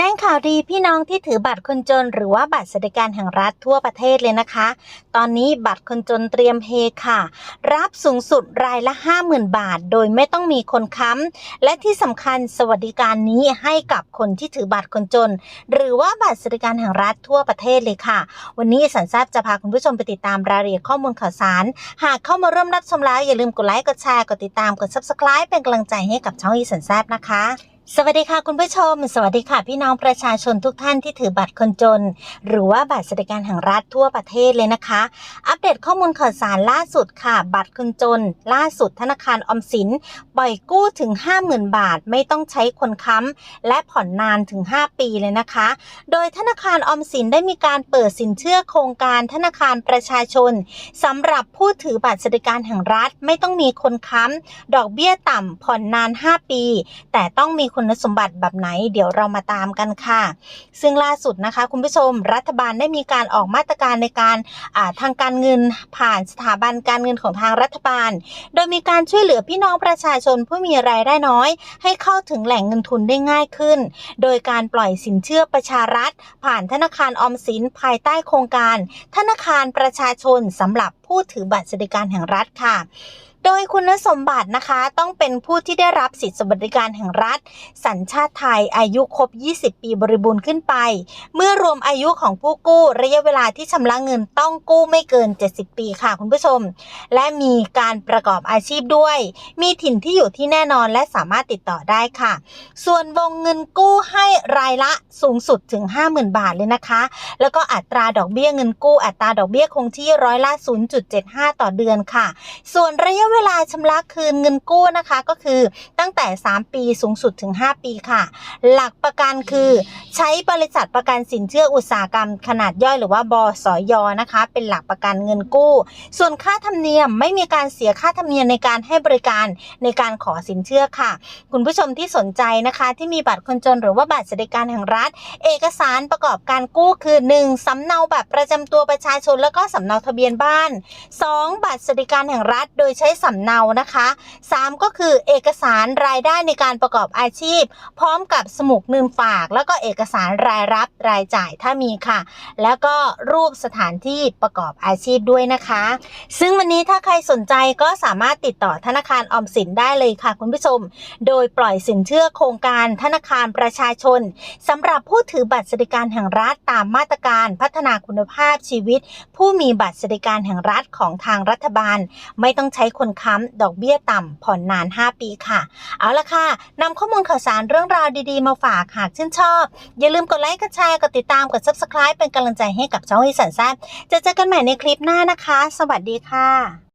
แจ้งข่าวดีพี่น้องที่ถือบัตรคนจน หรือว่าบัตรสวัสดิการแห่งรัฐทั่วประเทศเลยนะคะ ตอนนี้บัตรคนจนเตรียมเฮค่ะ รับสูงสุดรายละ 50,000 บาท โดยไม่ต้องมีคนค้ำและที่สำคัญสวัสดิการนี้ให้กับคนที่ถือบัตรคนจน หรือว่าบัตรสวัสดิการแห่งรัฐทั่วประเทศเลยค่ะ วันนี้สันทราบจะพาคุณผู้ชมไปติดตามรายละเอียดข้อมูลข่าวสาร หากเข้ามาร่วมรับชมแล้วอย่าลืมกดไลค์กดแชร์กดติดตามกด subscribe เป็นกำลังใจให้กับช่องอีสันแซบนะคะ สวัสดีค่ะคุณผู้ชม สวัสดีค่ะพี่น้องประชาชนทุกท่านที่ถือบัตรคนจน หรือว่าบัตรสวัสดิการแห่งรัฐทั่วประเทศเลยนะคะ อัปเดตข้อมูลข่าวสารล่าสุดค่ะ บัตรคนจน ล่าสุดธนาคารออมสิน ปล่อยกู้ถึง 50,000 บาทไม่ต้องใช้คนค้ำและผ่อนนานถึง 5 ปีเลยนะคะ โดยธนาคารออมสินได้มีการเปิดสินเชื่อโครงการธนาคารประชาชนสำหรับผู้ถือบัตรสวัสดิการแห่งรัฐไม่ต้องมีคนค้ำดอกเบี้ยต่ำผ่อนนาน 5 ปี แต่ต้องมีคุณสมบัติแบบไหน เดี๋ยวเรามาตามกันค่ะ ซึ่งล่าสุดนะคะคุณผู้ชมรัฐบาลได้มีการออกมาตรการในการทางการเงินผ่านสถาบันการเงินของทางรัฐบาล โดยมีการช่วยเหลือพี่น้องประชาชนผู้มีรายได้น้อย ให้เข้าถึงแหล่งเงินทุนได้ง่ายขึ้น โดยการปล่อยสินเชื่อประชารัฐ ผ่านธนาคารออมสินภายใต้โครงการ ธนาคารประชาชนสำหรับ ผู้ถือบัตรสวัสดิการแห่งรัฐค่ะโดยคุณสมบัตินะคะต้องเป็นผู้ที่ได้รับสิทธิสวัสดิการแห่งรัฐ สัญชาติไทยอายุครบ 20 ปีบริบูรณ์ขึ้นไป เมื่อรวมอายุของผู้กู้ระยะเวลาที่ชำระเงินต้องกู้ไม่เกิน 70 ปีค่ะคุณผู้ชม และมีการประกอบอาชีพด้วย มีถิ่นที่อยู่ที่แน่นอนและสามารถติดต่อได้ค่ะ ส่วนวงเงินกู้ให้รายละสูงสุดถึง 50,000 บาทเลยนะคะ แล้วก็อัตราดอกเบี้ยเงินกู้อัตราดอกเบี้ยคงที่ร้อยละ0.75 ต่อเดือนค่ะ ส่วนระยะเวลาชำระคืนเงินกู้นะคะก็คือตั้งแต่ 3 ปีสูงสุดถึง 5 ปีค่ะ หลักประกันคือใช้บริษัทประกันสินเชื่ออุตสาหกรรมขนาดย่อยหรือว่าบสยนะคะ เป็นหลักประกันเงินกู้ ส่วนค่าธรรมเนียมไม่มีการเสียค่าธรรมเนียมในการให้บริการในการขอสินเชื่อค่ะ คุณผู้ชมที่สนใจนะคะ ที่มีบัตรคนจนหรือว่าบัตรสวัสดิการแห่งรัฐ เอกสารประกอบการกู้คือ 1. สำเนาบัตรประจำตัวประชาชน แล้วก็สำเนาทะเบียนบ้าน 2. บัตรสวัสดิการแห่งรัฐ โดยใช้สำเนานะคะ 3. ก็คือเอกสารรายได้ในการประกอบอาชีพ พร้อมกับสมุดเงินฝาก แล้วก็เอกสารรายรับรายจ่ายถ้ามีค่ะ แล้วก็รูปสถานที่ประกอบอาชีพด้วยนะคะ ซึ่งวันนี้ถ้าใครสนใจก็สามารถติดต่อธนาคารออมสินได้เลยค่ะคุณผู้ชม โดยปล่อยสินเชื่อโครงการธนาคารประชาชนสำหรับผู้ถือบัตรสวัสดิการแห่งรัฐตามมาตรการพัฒนาคุณภาพชีวิต ผู้มีบัตรสวัสดิการแห่งรัฐของทางรัฐบาล ไม่ต้องใช้คนค้ำดอกเบี้ยต่ำผ่อนนาน 5 ปีค่ะเอาละค่ะนำข้อมูลข่าวสารเรื่องราวดีๆ มาฝากหากชื่นชอบ อย่าลืมกดไลค์กดแชร์กดติดตามกด subscribe เป็นกำลังใจให้กับช่องอีสันแซบจะเจอกันใหม่ในคลิปหน้านะคะ สวัสดีค่ะ